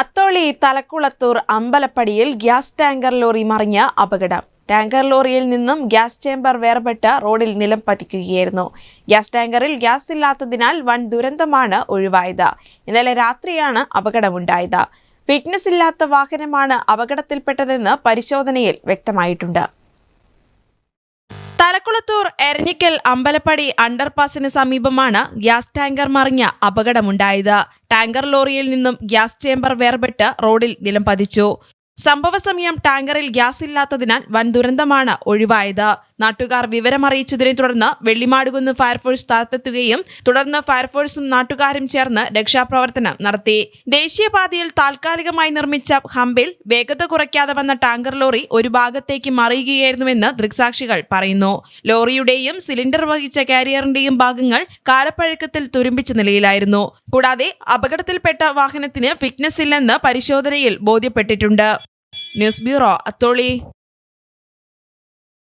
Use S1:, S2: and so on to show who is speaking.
S1: അത്തോളി തലക്കുളത്തൂർ അമ്പലപ്പടിയിൽ gas tanker lorry മറിഞ്ഞ അപകടം. ടാങ്കർ ലോറിയിൽ നിന്നും ഗ്യാസ് ചേമ്പർ വേർപെട്ട് റോഡിൽ നിലം പതിക്കുകയായിരുന്നു. ഗ്യാസ് ടാങ്കറിൽ ഗ്യാസ് ഇല്ലാത്തതിനാൽ വൻ ദുരന്തമാണ് ഒഴിവായത്. ഇന്നലെ രാത്രിയാണ് അപകടമുണ്ടായത്. ഫിറ്റ്നസ് ഇല്ലാത്ത വാഹനമാണ് അപകടത്തിൽപ്പെട്ടതെന്ന് പരിശോധനയിൽ വ്യക്തമായിട്ടുണ്ട്. തലക്കുളത്തൂർ എരഞ്ഞിക്കൽ അമ്പലപ്പടി അണ്ടർപാസിന് സമീപമാണ് ഗ്യാസ് ടാങ്കർ മറിഞ്ഞ അപകടമുണ്ടായത്. ടാങ്കർ ലോറിയിൽ നിന്നും ഗ്യാസ് ചേമ്പർ വേർപെട്ട് റോഡിൽ നിലം പതിച്ചു സംഭവ സമയം ടാങ്കറിൽ ഗ്യാസ് ഇല്ലാത്തതിനാൽ വൻ ദുരന്തമാണ് ഒഴിവായത്. നാട്ടുകാർ വിവരമറിയിച്ചതിനെ തുടർന്ന് വെള്ളിമാടുകുന്ന് ഫയർഫോഴ്സ് സ്ഥലത്തെത്തുകയും തുടർന്ന് ഫയർഫോഴ്സും നാട്ടുകാരും ചേർന്ന് രക്ഷാപ്രവർത്തനം നടത്തി. ദേശീയപാതയിൽ താൽക്കാലികമായി നിർമ്മിച്ച ഹമ്പിൽ വേഗത കുറയ്ക്കാതെ വന്ന ടാങ്കർ ലോറി ഒരു ഭാഗത്തേക്ക് മറിയുകയായിരുന്നുവെന്ന് ദൃക്സാക്ഷികൾ പറയുന്നു. ലോറിയുടെയും സിലിണ്ടർ വഹിച്ച കാരിയറിന്റെയും ഭാഗങ്ങൾ കാലപ്പഴക്കത്തിൽ തുരുമ്പിച്ച നിലയിലായിരുന്നു. കൂടാതെ അപകടത്തിൽപ്പെട്ട വാഹനത്തിന് ഫിറ്റ്നസ് ഇല്ലെന്ന് പരിശോധനയിൽ ബോധ്യപ്പെട്ടിട്ടുണ്ട്. News bureau Atholi.